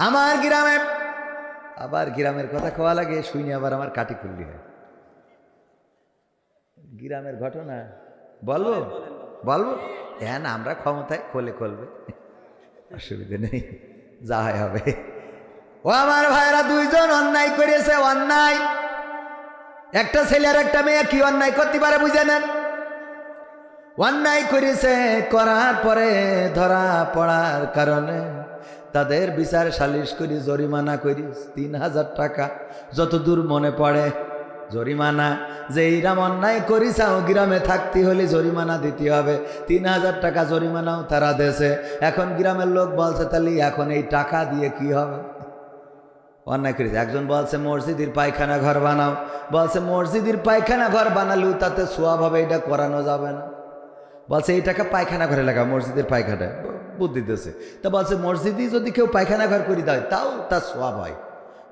আমার গ্রামে, আবার গ্রামের কথা কোয়া লাগে শুনি আবার আমার কাটি খুললি হয় গ্রামের ঘটনা, বলব? বলব? হ্যাঁ না, আমরা ক্ষমতায় খোলে খোলবে। অসুবিধে নেই যা হয় হবে। ও আমার ভাইরা দুইজন অন্যায় করেছে, অন্যায়। একটা ছেলে আর একটা মেয়ে কি অন্যায় করতে পারে বুঝে নেন? অন্যায় করেছে, করার পরে ধরা পড়ার কারণে তাদের বিচার সালিশ করি, জরিমানা করি, তিন হাজার টাকা। যতদূর মনে পড়ে, জরিমানা। যে এইরাম অন্যায় করিসাও গ্রামে থাকতে হলে জরিমানা দিতে হবে। তিন হাজার টাকা জরিমানাও তারা দেশে এখন গ্রামের লোক বলছে, তাহলে এখন এই টাকা দিয়ে কি হবে? অন্যায় করেছে। একজন বলছে, মসজিদের পায়খানা ঘর বানাও। বলছে, মসজিদের পায়খানা ঘর বানালেও তাতে সোয়াব হবে, এটা করানো যাবে না। বলছে, এই টাকা পায়খানা ঘরে লাগা মসজিদের পায়খানা বুদ্ধি দিতেছে। তা বলছে, মসজিদই যদি কেউ পায়খানা ঘর করে দেয়, তাও তার সোয়াব হয়।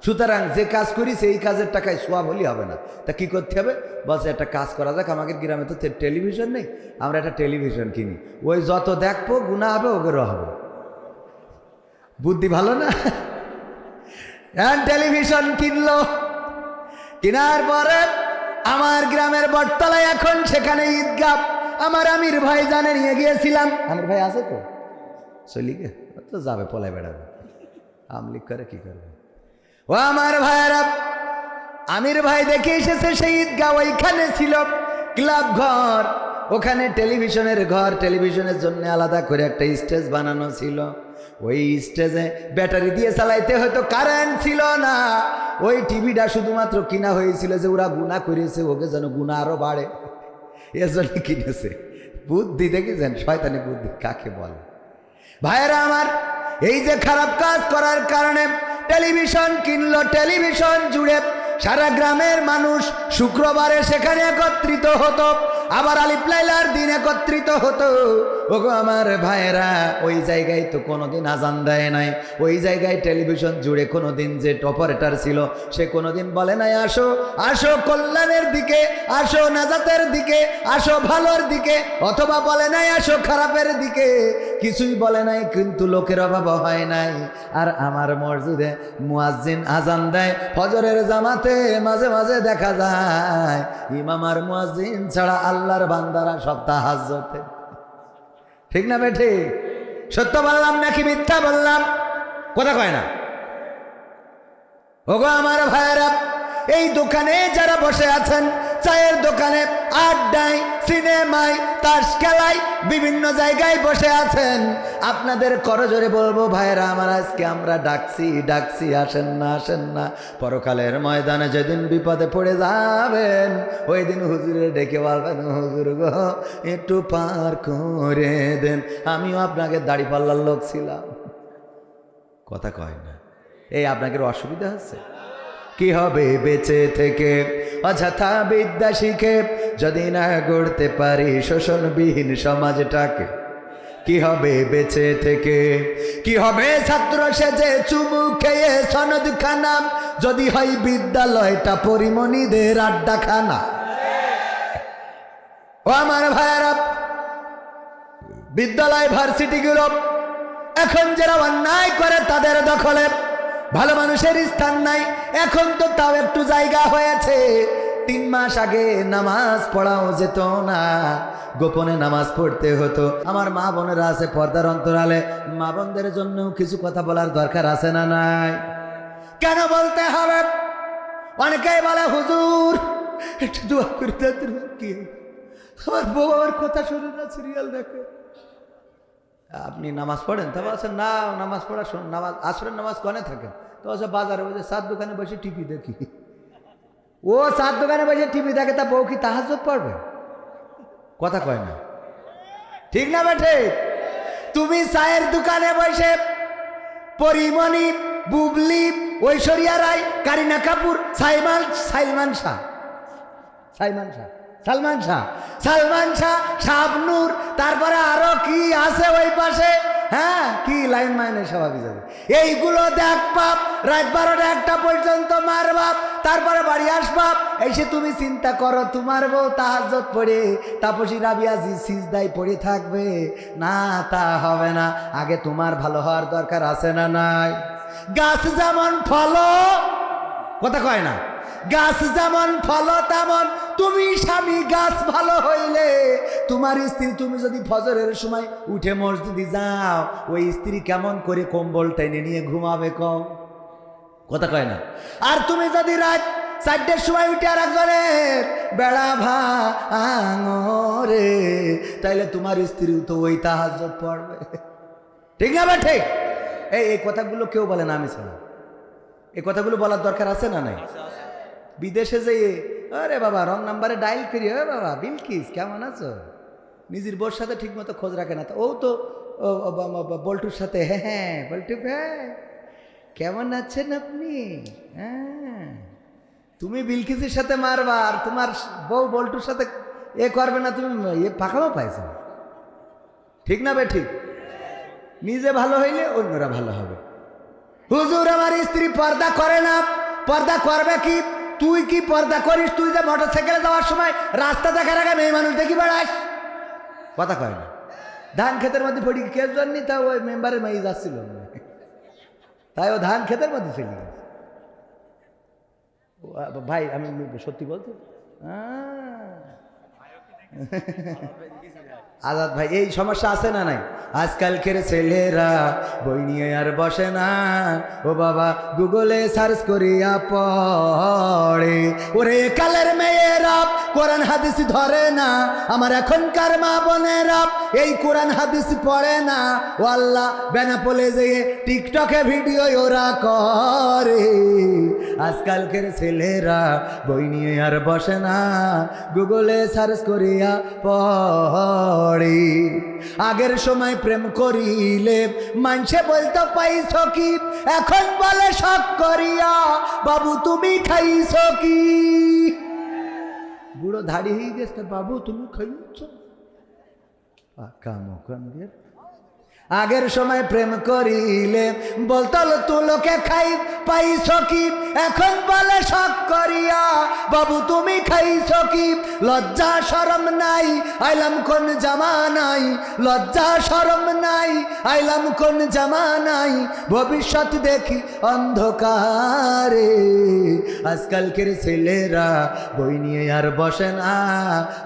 সুতরাং যে কাজ করি, সেই কাজের টাকায় সোয়াব হলেই হবে না। তা কি করতে হবে? বলছে, একটা কাজ করা যাক, আমাদের গ্রামে তো টেলিভিশন নেই, আমরা একটা টেলিভিশন কিনি। ওই যত দেখব, গুণা হবে ওগেরও হবে। বুদ্ধি ভালো না? টেলিভিশন কিনলো। কেনার পরে আমার গ্রামের বটতলায় এখন সেখানে ঈদগাহ। আমার আমির ভাই জানে নিয়ে গিয়েছিলাম। আমির ভাই আছে তো? চলি গে তো যাবে পলায় বেড়াবে আমলিক করে কি করবে ও আমার ভাইয়েরা আমির ভাই দেখে এসেছে সেই ঈদগাহ ওইখানে ছিল ক্লাব ঘর। ওখানে টেলিভিশনের ঘর টেলিভিশনের জন্য আলাদা করে একটা স্টেজ বানানো ছিল। ওই স্টেজে ব্যাটারি দিয়ে চালাইতে হয়তো কারেন্ট ছিল না। ওই টিভিটা শুধুমাত্র কিনা হয়েছিল যে ওরা গুণা করেছে, ওকে যেন গুণা আরও বাড়ে। এজন্য কিনেছে। বুদ্ধি দেখেছেন? শয়তানি বুদ্ধি কাকে বলে? ভাইয়েরা আমার, এই যে খারাপ কাজ করার কারণে টেলিভিশন কিনলো, টেলিভিশন জুড়ে সারা গ্রামের মানুষ শুক্রবারে সেখানে একত্রিত হতো। আবার আলিপ লাইলার দিন একত্রিত হতো। ওগো আমার ভাইয়েরা, ওই জায়গায় তো কোনোদিন আজান দেয় নাই। ওই জায়গায় টেলিভিশন জুড়ে কোনোদিন যে অপারেটর ছিল, সে কোনোদিন বলে নাই, আসো আসো কল্যাণের দিকে, আসো নাজাতের দিকে, আসো ভালোর দিকে। অথবা বলে নাই, আসো খারাপের দিকে। কিছুই বলে নাই, কিন্তু লোকের অভাব হয় নাই। আর আমার মসজিদে মুয়াজ্জিন আজান দেয়, ফজরের জামাতে মাঝে মাঝে দেখা যায়, ইমাম আর মুয়াজ্জিন ছাড়া আল্লাহর বান্দারা সব তাহাজতে ঠিক না বেঠে? সত্য বললাম নাকি মিথ্যা বললাম? কথা কয় না। ওগো আমার ভাইয়েরা, এই দোকানে যারা বসে আছেন চায়ের দোকানে আড্ডায়, সিনেমায় তাস খেলায় বিভিন্ন জায়গায় বসে আছেন। আপনাদের করজোরে বলব, ভাইয়েরা, আমার আজকে আমরা ডাকছি ডাকছি, আসেন না আসেন না। পরকালের ময়দানে যেদিন বিপদে পড়ে যাবেন, ওই দিন হুজুরে ডেকে বলবেন, হুজুর গো, একটু পার করে দেন। আমিও আপনাকে দাড়ি পাল্লার লোক ছিলাম। কথা কয় না। এই আপনাকে অসুবিধা হচ্ছে কি হবে বেঁচে থেকে? অযথা বিদ্যা শিখে যদি না গড়তে পারি শোষণবিহীন সমাজটাকে, কি হবে বেঁচে থেকে? কি হবে ছাত্র সেজে চুমু খেয়ে সনদ খানা যদি হয় বিদ্যালয়টা পরিমণিদের আড্ডা খানা ও আমার ভাইয়ারা, বিদ্যালয় ভার্সিটিগুলো এখন যারা অন্যায় করে তাদের দখলে ভালো মানুষের স্থান নাই। এখন তো তাও একটু জায়গা হয়েছে। তিন মাস আগে নামাজ পড়াও যেত না। গোপনে নামাজ পড়তে হতো। আমার মা বোনেরা আছে পর্দার অন্তরালে। মা বোনদের জন্য কিছু কথা বলার দরকার আছে না নাই? কেন বলতে হবে? অনেকেই বলে, হুজুর, একটু দোয়া করে দেন কি? আমার বউ আমার কথা শুনে না সিরিয়াল দেখে। আপনি নামাজ পড়েন তা বলছেন, না, নামাজ পড়া নামাজ, আসরের নামাজ কনে থাকেন? তো বলছে, বাজারে বসে সাত দোকানে বসে টিভি দেখি। ও সাত দোকানে বসে টিভি দেখে, তা বউ কি তাহাজত পড়বে? কথা কয় না। ঠিক না বেঠে? তুমি চায়ের দোকানে বসে পরিমণি, বুবলি, ঐশ্বরিয়া রায়, কারিনা কাপুর সাইমান সাইমান শাহ। সাইমান শাহ, সালমান শাহ সালমান শাহ শাবনুর তারপরে আরও কি আছে ওই পাশে। হ্যাঁ কি লাইন মাইনে স্বাভাবিক যাবে। এইগুলো দেখ বাপ, রাত বারোটা একটা পর্যন্ত মার বাপ, তারপরে বাড়ি আসবাব এসে তুমি চিন্তা করো, তোমার বউ তাহাজত পড়ে, তাপসী রাবিয়া জি সিজদাই পড়ে থাকবে। না, তা হবে না। আগে তোমার ভালো হওয়ার দরকার আছে না নাই? গাছ যেমন ফল, কথা কয় না? গাছ যেমন ফল তেমন, তুমি স্বামী, গাছ ভালো হইলে তোমার স্ত্রী, তুমি যদি ফজরের সময় উঠে মসজিদে যাও, ওই স্ত্রী কেমন করে কম্বল টেনে নিয়ে ঘুমাবে কম কথা কয় না। আর তুমি যদি রাত চারটের সময় উঠে আর একজনের বেড়া ভাঙরে, তাইলে তোমার স্ত্রী তো ওই তাহাজ পড়বে। ঠিক না বা ঠিক এই এই কথাগুলো কেউ বলে না, আমি ছাড়া এই কথাগুলো বলার দরকার আছে না নাই? বিদেশে যেয়ে, আরে বাবা, রং নাম্বারে ডাইল করি ও বাবা, বিলকিস, কেমন আছো? নিজের বোর সাথে ঠিক মতো খোঁজ রাখে না। তো ও তো বল্টুর সাথে হ্যাঁ হ্যাঁ বল্টু ভাই, কেমন আছেন আপনি? হ্যাঁ তুমি বিলকিসের সাথে মারবা আর তোমার বউ বল্টুর সাথে এ করবে না, তুমি এ পাকামো পাইছো। ঠিক না বে, ঠিক? নিজে ভালো হইলে অন্যরা ভালো হবে। হুজুর, আমার স্ত্রী পর্দা করে না। পর্দা করবে কি? তুই কি পর্দা করিস? তুই যে মোটর সাইকেলে যাওয়ার সময় রাস্তা দেখার আগে মেয়ে মানুষ দেখি বেড়াস। কথা কয় না। ধান ক্ষেতের মধ্যে পড়ি কে? জন্যই তা ওই মেম্বারের মেয়ে যাচ্ছিল তাই ও ধান ক্ষেতের মধ্যে চলে ভাই, আমি সত্যি বলছি? আজাদ ভাই, এই সমস্যা আছে না নাই? আজকালকের ছেলেরা বই নিয়ে আর বসে না। ও বাবা, গুগলে সার্চ করিয়া পড়ে। ওরে কালের মেয়েরা কোরআন হাদিস ধরে না। আমার এখনকার মা বোনেরা এই কোরআন হাদিস পড়ে না। ও আল্লাহ, বেনাপোলে যেয়ে টিকটকে ভিডিও ওরা করে। আজকালকের ছেলেরা বই নিয়ে আর বসে না। গুগলে সার্চ করিয়া পড়ে। আগের সময় প্রেম করিলে মানসে বলতে, পাইছ কি? এখন বলে, শখ করিয়া। বাবু, তুমি খাইছ কি? বুড়ো ধাড়ি হয়ে গেছে, বাবু, তুমি খাইছ? পাকা মুখন্দের আগের সময় প্রেম করিলে বলতল তুলোকে খাই, পাইছ কি? এখন বলে শখ করিয়া, বাবু তুমি খাইছ কি? লজ্জা সরম নাই, আইলাম কোন জামা নাই। লজ্জা সরম নাই, আইলাম কোন জামা নাই। ভবিষ্যৎ দেখি অন্ধকারে। আজকালকের ছেলেরা বই নিয়ে আর বসে না।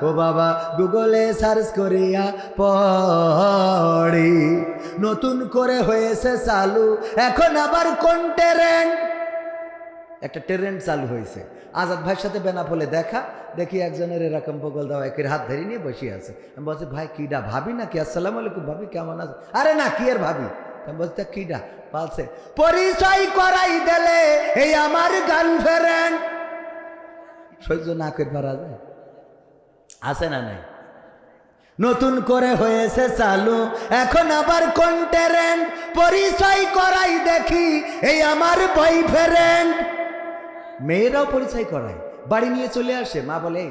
ও বাবা গুগলে সার্চ করিয়া পড়ে। নতুন করে হয়েছে চালু। এখন আবার কোন ট্রেন্ড একটা ট্রেন্ড চালু হয়েছে। আজাদ ভাইয়ের সাথে বেনাপোলে দেখা, দেখি একজনের এরকম বগল দেওয়া একের হাত ধরে নিয়ে বসে আছে। আমি বলছি, ভাই, কিডা, ভাবি না কি আসসালাম আলাইকুম, ভাবি, কেমন আছে? আরে না, কি আর ভাবি? আমি বলছি, তা কিডা? বলছে, পরিচয় করাই দিলে এই আমার গার্লফ্রেন্ড সহ্য না করে পারা যায়। আছে না নাই? নতুন করে হয়েছে চালু। এখন আবার কোন ট্রেন্ড পরিচয় করাই দেখি, এই আমার বয়ফ্রেন্ড মেয়েরাও পরিচয় করায়। বাড়ি নিয়ে চলে আসে, মা বলে,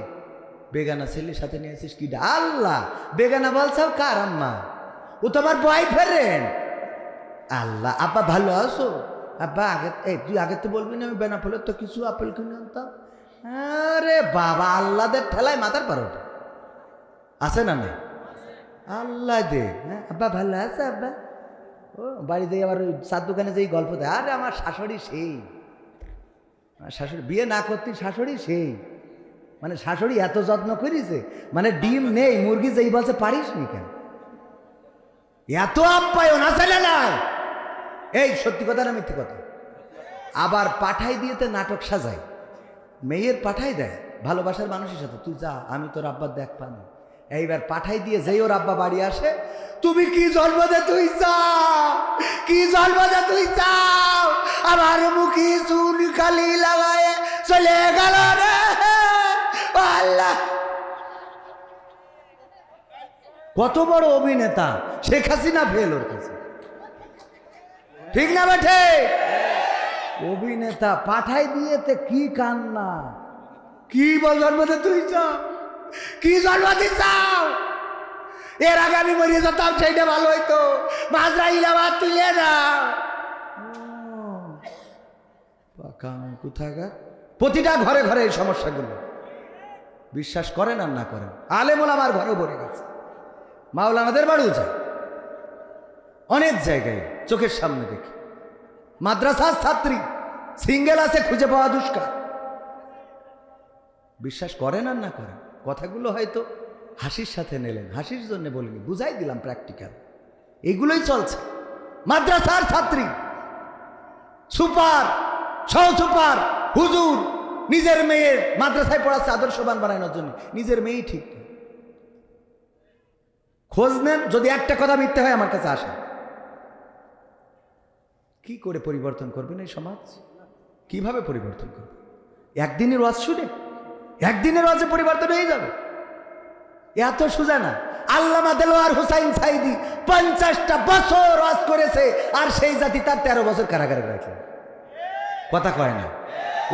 বেগানা ছেলের সাথে নিয়ে আসিস কি আল্লাহ, বেগানা বলছাও কার আম্মা? ও তো আমার বয়ফ্রেন্ড আল্লাহ, আব্বা ভালো আছো? আব্বা, আগে, এই, তুই আগে তো বলবি না আমি বেনা ফলে তো কিছু আপেল কিনে আনতাম? আরে বাবা আল্লাদের ঠেলায় মাথার পারো আছে না নাই? আল্লাহ দে। হ্যাঁ আব্বা ভালো আছে, আব্বা? ও, বাড়িতে আবার ওই চার দোকানে যেই গল্প দেয়, আরে আমার শাশুড়ি সেই। আমার শাশুড়ি, বিয়ে না করতে শাশুড়ি সেই। মানে শাশুড়ি এত যত্ন করিছে মানে ডিম নেই, মুরগি যেই বলছে পারিস নি কেন? এত আপ্যায়ন আছে না? এই, সত্যি কথা না মিথ্যে কথা? আবার পাঠাই দিয়েতে নাটক সাজায়। মেয়ের পাঠাই দেয়, ভালোবাসার মানুষের সাথে। তুই যা, আমি তোর আব্বার দেখ পানি। এইবার পাঠাই দিয়ে যেই ওর আব্বা বাড়ি আসে, তুমি কি জন্ম দে তুই কি জন্ম দে তুই আমার মুখি চুন খালি লাগায় চলে গেল রে, আল্লাহ। কত বড় অভিনেতা, শেখ হাসিনা ফেল ওর কাছে। ঠিক না বেঠে অভিনেতা পাঠাই দিয়েতে কি কান্না, কি বল জন্মতে তুই চাও কি জন্মতে চাও এর আগে আমি মরিয়ে যেতাম, সেইটা ভালো হইতো। মাজরা ইলাবাদ তুলে কোথাকার? প্রতিটা ঘরে ঘরে এই সমস্যাগুলো। বিশ্বাস করেন আর না করেন? আলেমুল আমার ঘরেও পড়ে গেছে। মাওলানাদের বাড়িও যায়। অনেক জায়গায় চোখের সামনে দেখি। মাদ্রাসার ছাত্রী, সিঙ্গেল আছে, খুঁজে পাওয়া দুষ্কার। বিশ্বাস করেন আর না করেন? কথাগুলো হয়তো হাসির সাথে নিলেন। হাসির জন্য বলিনি, বুঝাই দিলাম প্র্যাকটিক্যাল এগুলোই চলছে। মাদ্রাসার ছাত্রী, সুপার সুপার হুজুর, নিজের মেয়ের মাদ্রাসায় পড়াচ্ছে, আদর্শবান বানানোর জন্য। নিজের মেয়েই ঠিক খোঁজ নেন, যদি একটা কথা মিথ্যে হয়, আমার কাছে আসেন। কি করে পরিবর্তন করবেন এই সমাজ? কীভাবে পরিবর্তন করবে একদিনের ওয়াজ শুনে একদিনের মাঝে পরিবর্তন হয়ে যাবে। এত সোজা না। আল্লামা দেলোয়ার হুসাইন সাইদি পঞ্চাশটা বছর ওয়াজ করেছে, আর সেই জাতি তার তেরো বছর কারাগারে রাখে। কথা কয় না।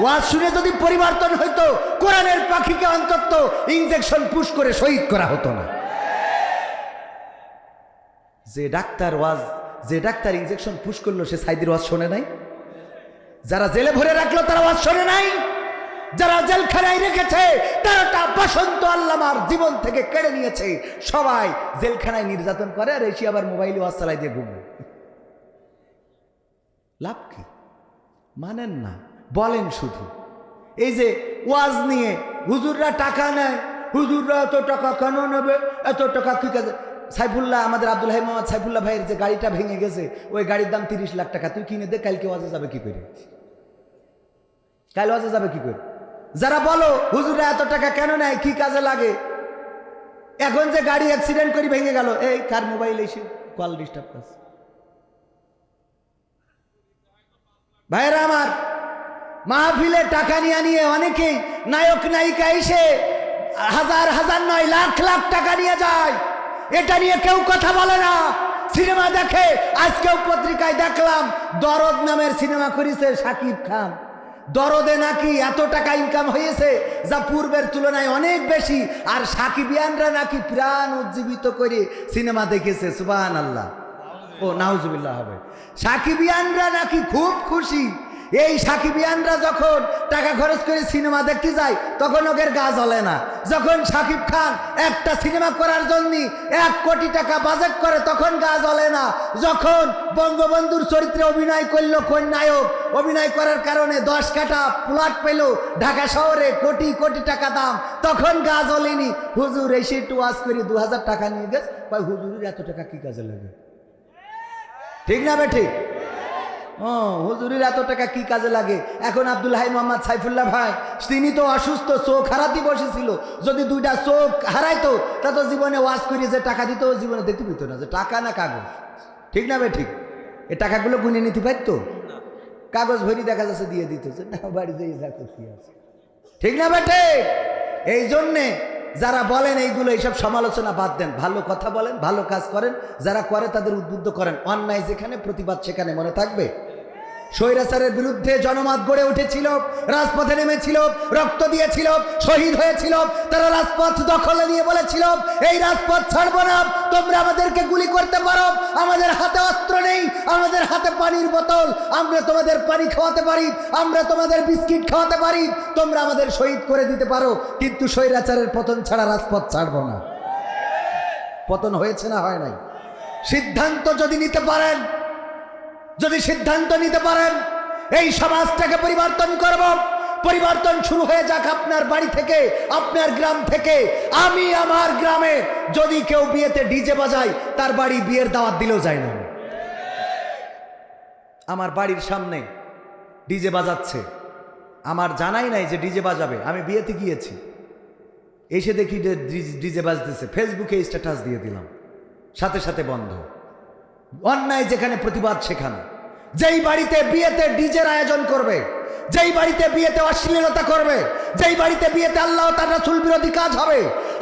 ওয়াজ শুনে যদি পরিবর্তন হইতো, কোরআনের পাখিকে অন্তত ইঞ্জেকশন পুশ করে শহীদ করা হতো না। যে ডাক্তার ওয়াজ, যে ডাক্তার ইঞ্জেকশন পুশ করল, সে সাইদির ওয়াজ শোনে নাই? যারা জেলে ভরে রাখল, তারা ওয়াজ শোনে নাই? যারা জেলখানায় রেখেছে তেরোটা বসন্ত আল্লামার জীবন থেকে কেড়ে নিয়েছে। সবাই জেলখানায় নির্যাতন করে আর এসে আবার মোবাইলে ওয়াজ চালাই দিয়ে ঘুমবে লাভ কি? মানেন না, বলেন শুধু। এই যে ওয়াজ নিয়ে হুজুররা টাকা নেয়, হুজুররা এত টাকা কেন নেবে, এত টাকা কি কাজে? সাইফুল্লাহ, আমাদের আব্দুল হাই মোহাম্মদ সাইফুল্লাহ ভাইয়ের যে গাড়িটা ভেঙে গেছে, ওই গাড়ির দাম তিরিশ লাখ টাকা। তুই কিনে দে, কালকে ওয়াজে যাবে কি করে? কাল ওয়াজে যাবে কি করে? যারা বলো, হুজুররা এত টাকা কেন নেয়? কি কাজে লাগে? এখন যে গাড়ি অ্যাক্সিডেন্ট করে ভেঙে গেল, এই, কার মোবাইল এসে কল ডিস্টার্ব করছে? ভাইরা আমার, মাহফিলে টাকা নিয়ে নিয়ে অনেকেই নায়ক, নায়িকা এসে হাজার হাজার নয়, লাখ লাখ টাকা নিয়ে যায়। এটা নিয়ে কেউ কথা বলে না। সিনেমা দেখে, আজকেও পত্রিকায় দেখলাম, দরদ নামের সিনেমা করেছে সাকিব খান। দরদে নাকি এত টাকা ইনকাম হয়েছে যা পূর্বের তুলনায় অনেক বেশি। আর সাকিবিয়ানরা নাকি প্রাণ উজ্জীবিত করে সিনেমা দেখেছে সুবান আল্লাহ ও, নাউজুবিল্লাহ হবে। সাকিবিয়ানরা নাকি খুব খুশি। এই সাকিবিয়ানরা যখন টাকা খরচ করে সিনেমা দেখতে যায়, তখন ওদের গা জ্বলে না। যখন সাকিব খান একটা সিনেমা করার জন্য এক কোটি টাকা বাজেট করে, তখন গা জ্বলে না। যখন বঙ্গবন্ধুর চরিত্রে অভিনয় করল নায়ক, অভিনয় করার কারণে দশ কাটা প্লট পেল ঢাকা শহরে কোটি কোটি টাকা দাম, তখন গা জ্বলেনি। হুজুর এসে একটু ওয়াজ করি দু হাজার টাকা নিয়ে গেছে। ভাই হুজুরের এত টাকা কি কাজে লাগে? ঠিক না বে ঠিক? ও, হুজুরের এত টাকা কি কাজে লাগে? এখন আব্দুল হাই মোহাম্মদ সাইফুল্লাহ ভাই, তিনি তো অসুস্থ, চোখ হারাতে বসেছিল। যদি দুইটা চোখ হারাইতো, তা তো জীবনে ওয়াশ করে যে টাকা দিত জীবনে দেখতে পেত না, যে টাকা না কাগজ। ঠিক না বে ঠিক? এ টাকাগুলো গুনে নিতে পারতো? কাগজ ভরি দেখা যাচ্ছে দিয়ে দিত, যে না বাড়িতে দেখো কি। আছে ঠিক না বে ঠিক? এই জন্যে যারা বলেন এইগুলো, এইসব সমালোচনা বাদ দেন, ভালো কথা বলেন, ভালো কাজ করেন, যারা করে তাদের উদ্বুদ্ধ করেন। অন্যায় যেখানে, প্রতিবাদ সেখানে, মনে থাকবে? স্বৈরাচারের বিরুদ্ধে জনমত গড়ে উঠেছিল, রাজপথে নেমেছিল, রক্ত দিয়েছিল, শহীদ হয়েছিল, তারা রাজপথ দখলে নিয়ে বলেছিল, এই রাজপথ ছাড়বো না, তোমরা আমাদেরকে গুলি করতে পারো, আমাদের হাতে অস্ত্র নেই, আমাদের হাতে পানির বোতল, আমরা তোমাদের পানি খাওয়াতে পারি, আমরা তোমাদের বিস্কিট খাওয়াতে পারি, তোমরা আমাদের শহীদ করে দিতে পারো, কিন্তু স্বৈরাচারের পতন ছাড়া রাজপথ ছাড়বো না। পতন হয়েছে না হয় নাই? সিদ্ধান্ত যদি নিতে পারেন যদি সিদ্ধান্ত নিতে পারেন, এই সমাজটাকে পরিবর্তন করব। পরিবর্তন শুরু হয়ে যাক আপনার বাড়ি থেকে, আপনার গ্রাম থেকে। আমি আমার গ্রামে যদি কেউ বিয়েতে ডিজে বাজাই তার বাড়ি বিয়ের দাওয়াত দিলেও যায় না। আমার বাড়ির সামনে ডিজে বাজাচ্ছে। আমার জানাই নাই যে ডিজে বাজাবে। আমি বিয়েতে গিয়েছি। এসে দেখি ডিজে বাজতেছে। ফেসবুকে স্ট্যাটাস দিয়ে দিলাম। সাথে সাথে বন্ধ। অন্যায় যেখানে প্রতিবাদ, সেখানে। যেই বাড়িতে বিয়েতে ডিজের আয়োজন করবে, যেই বাড়িতে বিয়েতে অশ্লীলতা করবে, যেই বাড়িতে বিয়েতে আল্লাহ তার রাসুল বিরোধী কাজ হবে,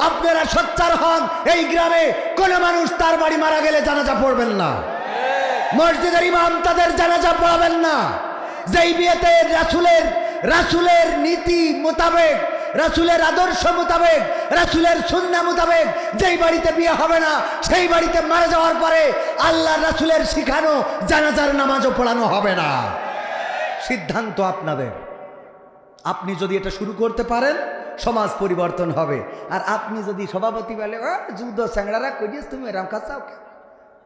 আপনারা সোচ্চার হন, এই গ্রামে কোনো মানুষ তার বাড়ি মারা গেলে জানাজা পড়বেন না। মসজিদের ইমাম তাদের জানাজা পড়াবেন না। যেই বিয়েতে রাসুলের রাসুলের নীতি মোতাবেক রাসুলের আদর্শ মোতাবেক, রাসুলের সুন্না মোতাবেক যেই বাড়িতে বিয়ে হবে না, সেই বাড়িতে মারা যাওয়ার পরে আল্লাহ রাসুলের শিখানো জানাজার নামাজও পড়ানো হবে না। সিদ্ধান্ত আপনাদের। আপনি যদি এটা শুরু করতে পারেন, সমাজ পরিবর্তন হবে। আর আপনি যদি সভাপতি বলে ও যুদ্ধ স্যাংড়ারা করিস তুমি, এরাম কাছাও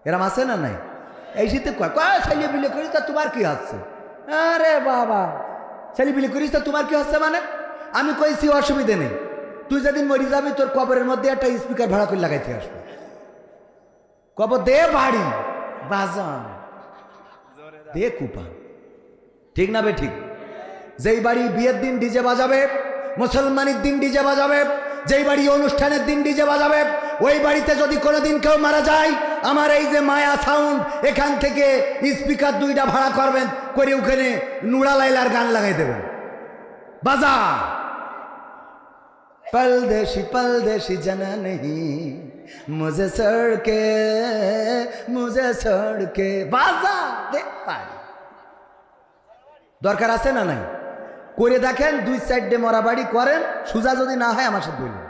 এরাম আছে না নাই? এই শীতে কয় ছেলে বিলে করিস তা তোমার কি হচ্ছে? আরে বাবা ছেলে বিলে করিস তা তোমার কি হচ্ছে মানে? আমি কইছি, অসুবিধে নেই। তুই যেদিন মরি যাবি, তোর কবরের মধ্যে একটা স্পিকার ভাড়া করে লাগাইতে আসব। কবর দে বাড়ি, বাজান। দে কুপা। ঠিক না বে ঠিক? যেই বাড়ি বিয়ের দিন ডিজে বাজাবে, মুসলমানের দিন ডিজে বাজাবে, যেই বাড়ি অনুষ্ঠানের দিন ডিজে বাজাবে, ওই বাড়িতে যদি কোনোদিন কেউ মারা যায়, আমার এই যে মায়া সাউন্ড এখান থেকে স্পিকার দুইটা ভাড়া করবেন, করে ওখানে নুড়া লাইলার গান লাগাই দেবেন। বাজা। परदेशी परदेशी जना नहीं मुझे छोड़ के मुझे छोड़ के बाजा दे পারি। দরকার আছে না নাই করে দেখেন দুই সাইডে মরা বাড়ি করেন সুজা যদি না হয় আমার সাথে বলবেন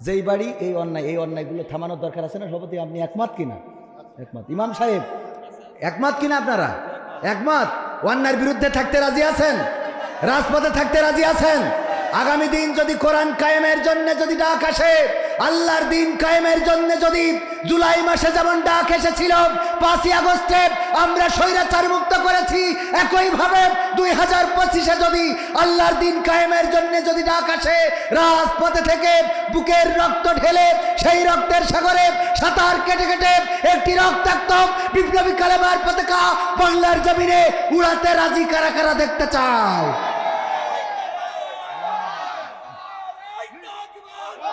যেই বাড়ি এই অন্যায় এই অন্যায়গুলো থামানোর দরকার আছে না সভাপতি আপনি একমত কিনা একমত ইমাম সাহেব একমত কিনা আপনারা একমত অন্যায়ের বিরুদ্ধে থাকতে রাজি আছেন রাজপথে থাকতে রাজি আছেন আগামী দিন যদি কোরআন কায়েমের জন্য যদি ডাক আসে, আল্লাহর দিন কায়েমের জন্য যদি জুলাই মাসে যেমন ডাক এসেছিল, পাঁচই আগস্টে আমরা স্বৈরাচার মুক্ত করেছি, একইভাবে দুই হাজার পঁচিশে যদি আল্লাহর দিন কায়েমের জন্য যদি ডাক আসে, রাজপথে থেকে বুকের রক্ত ঢেলে সেই রক্তের সাগরে সাঁতার কেটে কেটে একটি রক্তাক্ত বিপ্লবী কালেমার পতাকা বাংলার জমিনে উড়াতে রাজি কারা কারা দেখতে চাও?